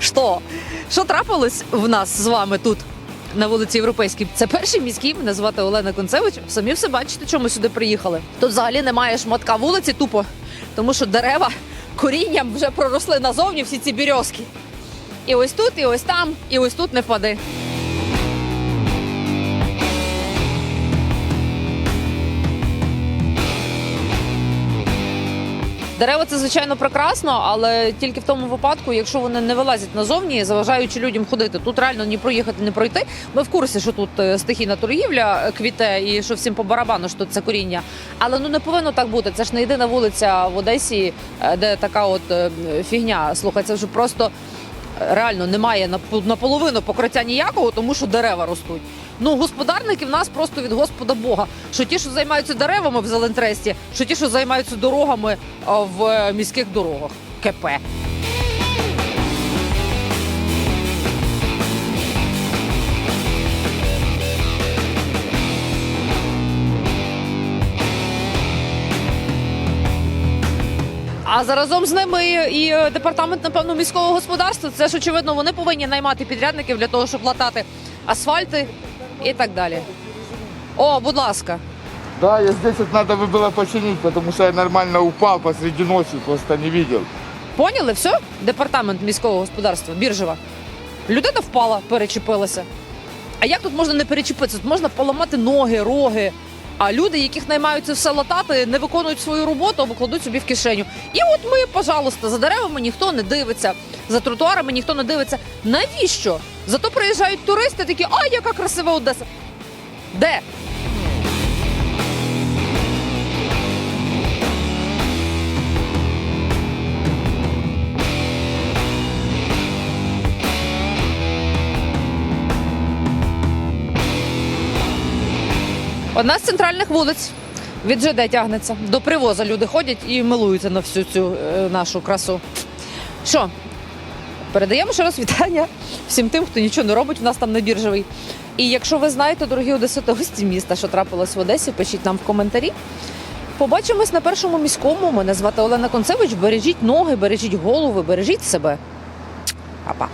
Що? Що трапилось в нас з вами тут? На вулиці Європейській це перший міський. Мене звати Олена Концевич. Самі все бачите, чому сюди приїхали. Тут взагалі немає шматка вулиці, тупо, тому що дерева корінням вже проросли назовні всі ці бірьозки. І ось тут, і ось там, і ось тут не впади. Дерева це звичайно прекрасно, але тільки в тому випадку, якщо вони не вилазять назовні, заважаючи людям ходити. Тут реально ні проїхати, ні пройти. Ми в курсі, що тут е, стихійна торгівля е, квіте і що всім по барабану, що тут це коріння. Але ну не повинно так бути. Це ж не єдина вулиця в Одесі, е, де така от фігня. Слухай, це вже просто реально немає напу- наполовину покриття ніякого, тому що дерева ростуть. Ну, господарники в нас просто від Господа Бога. Що ті, що займаються деревами в Зелентресті, що ті, що займаються дорогами в е, міських дорогах. КП. А заразом з ними і е, департамент, напевно, міського господарства. Це ж очевидно, вони повинні наймати підрядників для того, щоб латати асфальти і так далі. О, будь ласка. Да, я здесь вот надо бы было починить, потому что я нормально упал посреди ночи, просто не видел. Поняли все? Департамент міського господарства, біржева. Людина впала, перечепилася. А як тут можна не перечепитися? Тут можна поламати ноги, роги. А люди, яких наймаються все латати, не виконують свою роботу або кладуть собі в кишеню. І от ми, пожалуйста, за деревами ніхто не дивиться, за тротуарами ніхто не дивиться. Навіщо? Зато приїжджають туристи, такі, а яка красива Одеса. Де? Одна з центральних вулиць від ЖД тягнеться. До привоза люди ходять і милуються на всю цю е, нашу красу. Що? Передаємо ще раз вітання всім тим, хто нічого не робить у нас там на біржевий. І якщо ви знаєте, дорогі одесити, гості міста, що трапилось в Одесі, пишіть нам в коментарі. Побачимось на першому міському. Мене звати Олена Концевич. Бережіть ноги, бережіть голови, бережіть себе. Па-па.